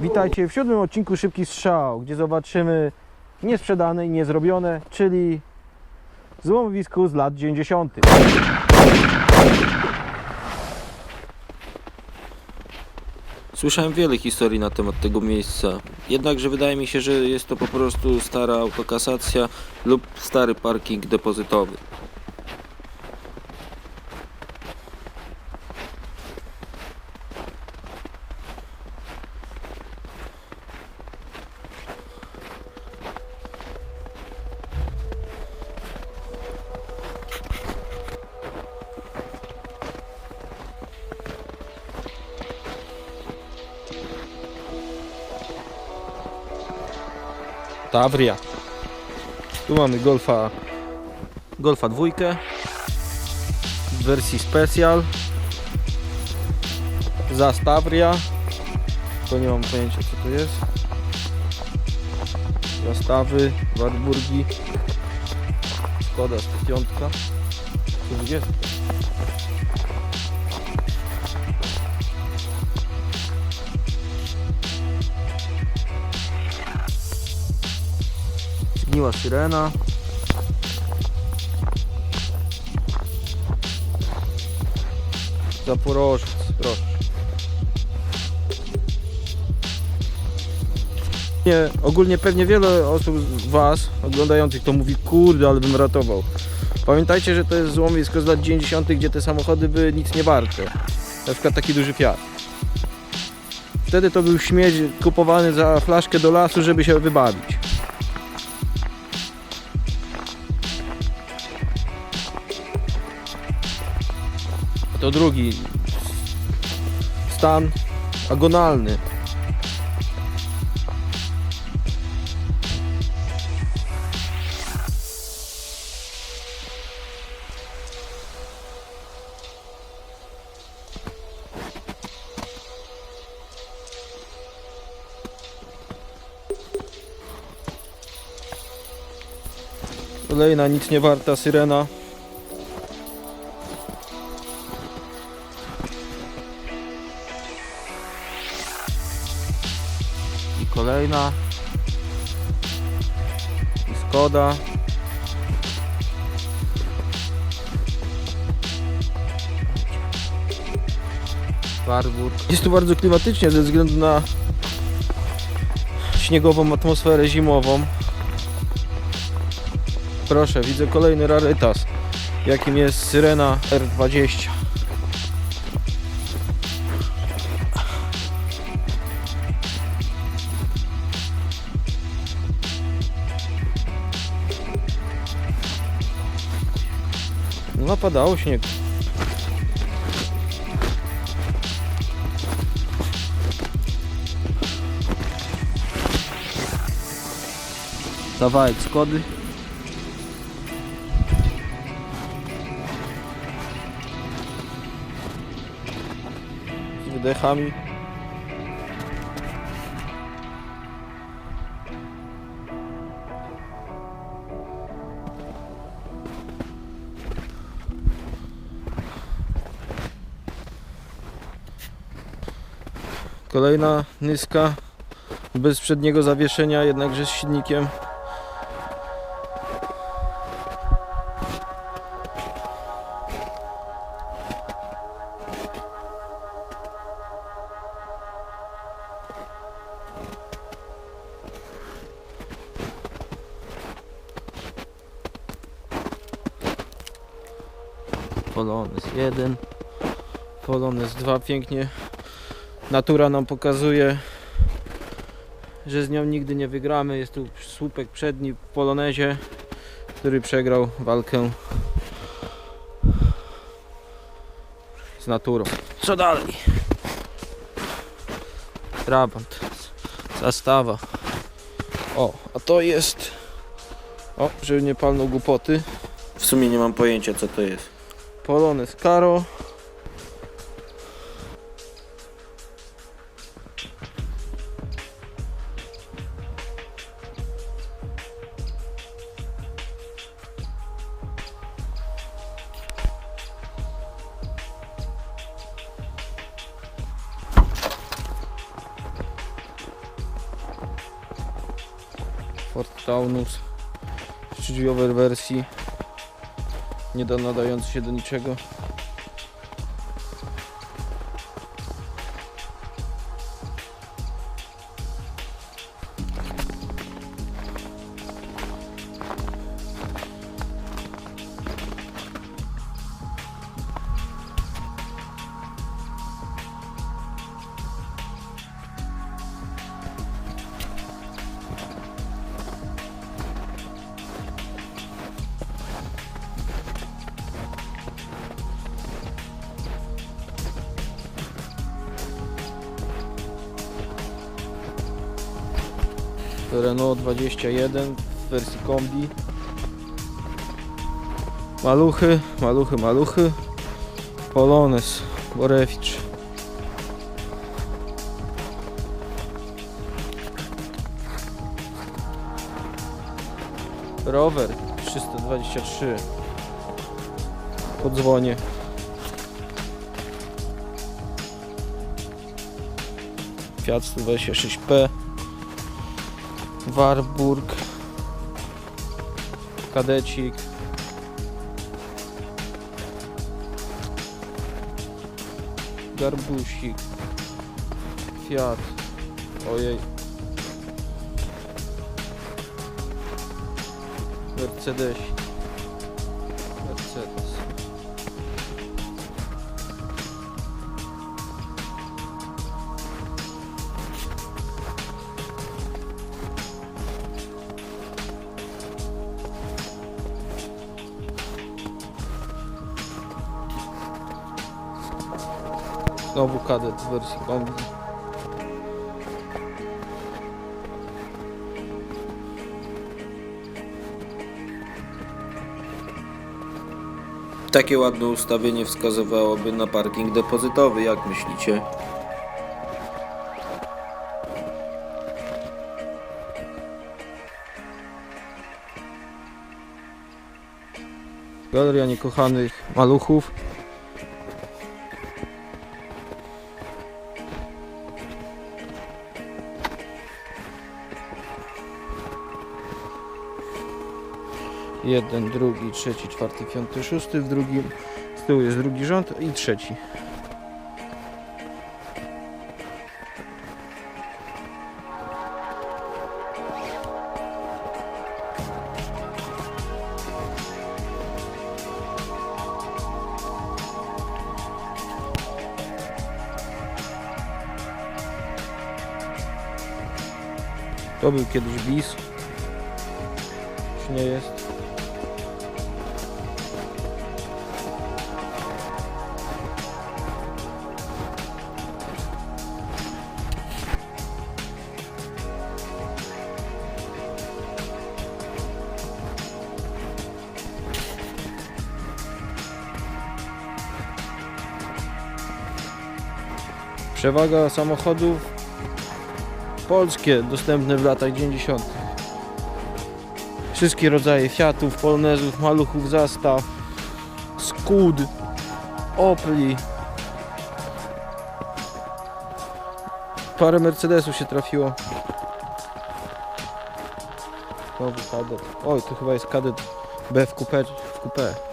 Witajcie w siódmym odcinku Szybki Strzał, gdzie zobaczymy niesprzedane i niezrobione, czyli złomowisku z lat 90. Słyszałem wiele historii na temat tego miejsca, jednakże wydaje mi się, że jest to po prostu stara autokasacja lub stary parking depozytowy. Tavria. Tu mamy Golfa Golfa dwójkę w wersji Special. Za Stavria to nie mam pojęcia co to jest. Zastawy, Warburgi Skoda 105 120 Zgniła syrena. Zaporożec, proszę. Nie, ogólnie pewnie wiele osób z Was oglądających to mówi, kurde, ale bym ratował. Pamiętajcie, że to jest złomowisko z lat 90., gdzie te samochody były nic nie warte. Na przykład taki duży Fiat. Wtedy to był śmieć kupowany za flaszkę do lasu, żeby się wybawić. To drugi stan agonalny. Kolejna nic nie warta syrena. I kolejna. I Skoda. Warburg. Jest tu bardzo klimatycznie ze względu na śniegową atmosferę zimową. Proszę, widzę kolejny rarytas, jakim jest Syrena R20. Padało śnieg. Kawałek Skody. Wydechami. Kolejna nyska bez przedniego zawieszenia, jednakże z silnikiem. Polonez 1, Polonez 2 pięknie. Natura nam pokazuje, że z nią nigdy nie wygramy. Jest tu słupek przedni w Polonezie, który przegrał walkę z naturą. Co dalej? Trabant, zastawa. O, a to jest. O, żeby nie palnął głupoty. W sumie nie mam pojęcia co to jest. Polonez Caro. Taunus w trzydrzwiowej wersji nie da nadający się do niczego Renault 21 w wersji kombi. Maluchy, maluchy, maluchy. Polones Borewicz. Rower 323 podzwonie. Fiat 126P Warburg Kadecik. Garbusik. Fiat. Ojej. Mercedes Znowu kadet w wersji kombi Takie ładne ustawienie wskazywałoby na parking depozytowy, jak myślicie? Galeria niekochanych maluchów Jeden, drugi, trzeci, czwarty, piąty, szósty W drugim z tyłu jest drugi rząd i trzeci. To był kiedyś bis. Już nie jest Przewaga samochodów polskie dostępne w latach 90. Wszystkie rodzaje Fiatów, Polonezów, Maluchów, Zastaw, Skud, Opli. Parę Mercedesów się trafiło. Nowy kadet. Oj, to chyba jest kadet B w coupé. W.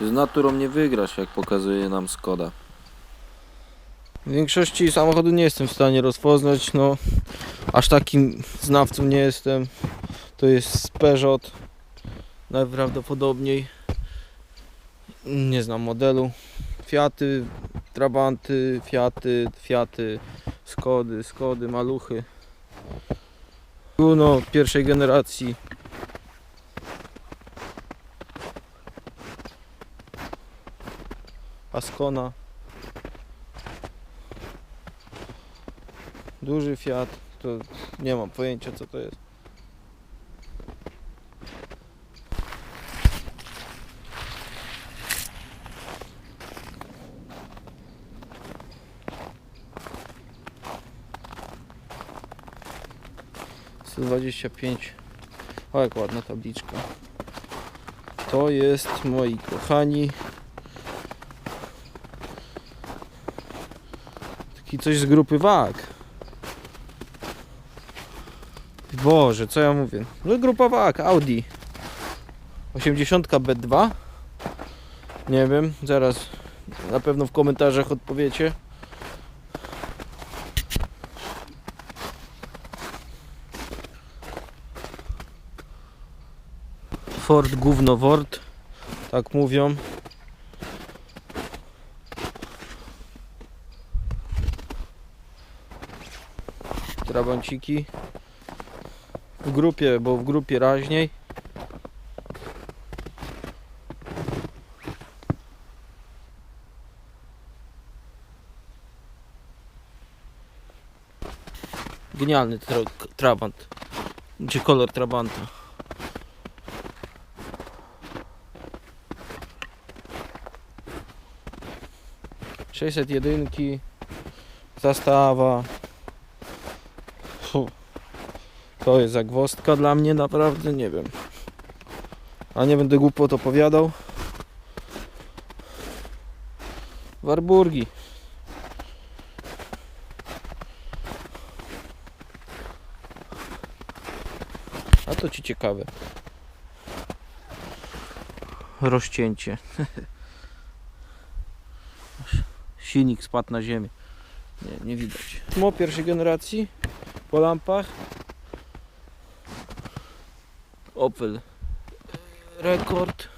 Z naturą nie wygrasz, jak pokazuje nam Skoda. W większości samochodu nie jestem w stanie rozpoznać, no aż takim znawcą nie jestem. To jest Peugeot, najprawdopodobniej. Nie znam modelu. Fiaty, Trabanty, Fiaty, Fiaty, Skody, Skody, Maluchy. Uno pierwszej generacji. Ascona. Duży Fiat. To nie mam pojęcia co to jest. Dwadzieścia pięć. O jak ładna tabliczka. To jest moi kochani. Taki coś z grupy WAG. Boże, co ja mówię? No grupa WAG, Audi. 80 B2. Nie wiem, zaraz na pewno w komentarzach odpowiecie. Ford gówno Word, tak mówią. Trabanciki. W grupie, bo w grupie raźniej. Genialny tra trabant. Czy kolor trabanta. Sześćset jedynki, zastawa. To jest zagwozdka dla mnie, naprawdę nie wiem. A nie będę głupot opowiadał. Warburgi. A to ci ciekawe. Rozcięcie. Silnik spadł na ziemię. Nie, nie widać. Mo pierwszej generacji po lampach. Opel Rekord.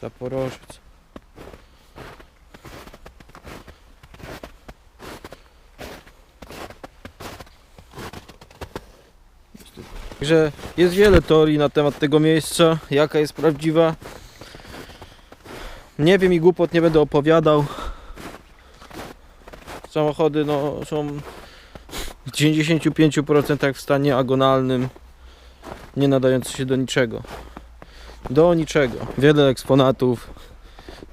Zaporożec. Także jest wiele teorii na temat tego miejsca, jaka jest prawdziwa. Nie wiem i głupot nie będę opowiadał. Samochody no, są w 95% w stanie agonalnym, nie nadający się do niczego. Do niczego. Wiele eksponatów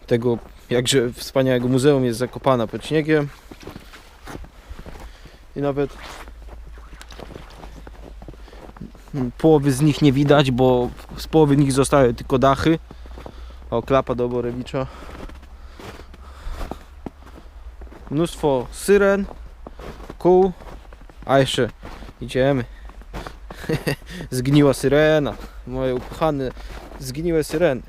tego jakże wspaniałego muzeum jest zakopana pod śniegiem. I nawet połowy z nich nie widać, bo z połowy nich zostały tylko dachy. O, klapa do Borewicza. Mnóstwo syren, kół, a jeszcze idziemy. Zgniła syrena. Moje ukochane zgniłe syreny.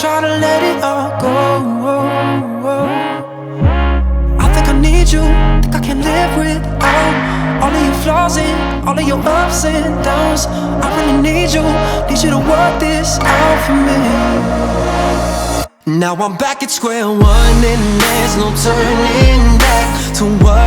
Try to let it all go. Flaws and all of your ups and downs. I really need you, need you to work this out for me. Now I'm back at square one and there's no turning back to what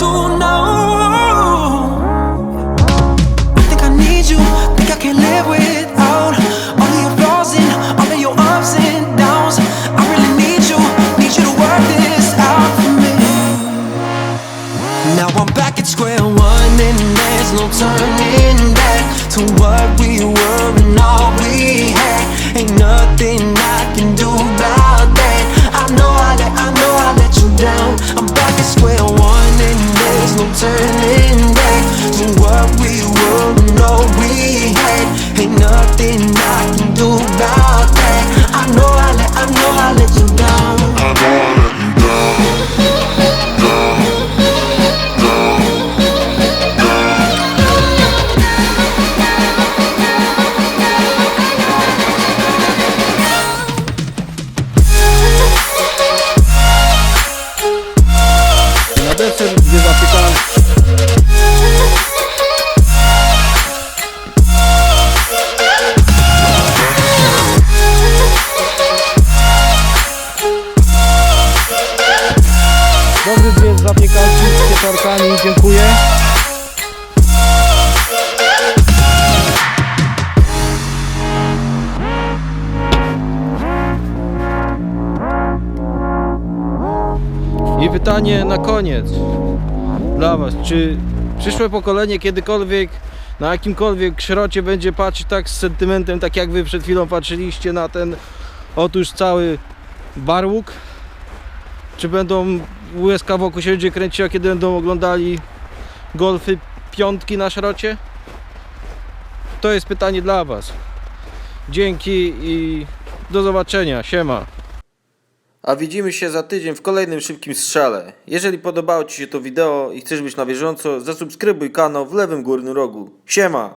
was Deser dwie zapiekanki. Dobry dwie zapiekanki z pieczarkami, dziękuję. I pytanie na koniec dla Was, czy przyszłe pokolenie kiedykolwiek na jakimkolwiek szrocie będzie patrzeć tak z sentymentem, tak jak Wy przed chwilą patrzyliście na ten otóż cały barłuk? Czy będą łezka wokół się będzie kręciła, kiedy będą oglądali golfy piątki na szrocie? To jest pytanie dla Was. Dzięki i do zobaczenia. Siema. A widzimy się za tydzień w kolejnym szybkim strzale. Jeżeli podobało Ci się to wideo i chcesz być na bieżąco, zasubskrybuj kanał w lewym górnym rogu. Siema!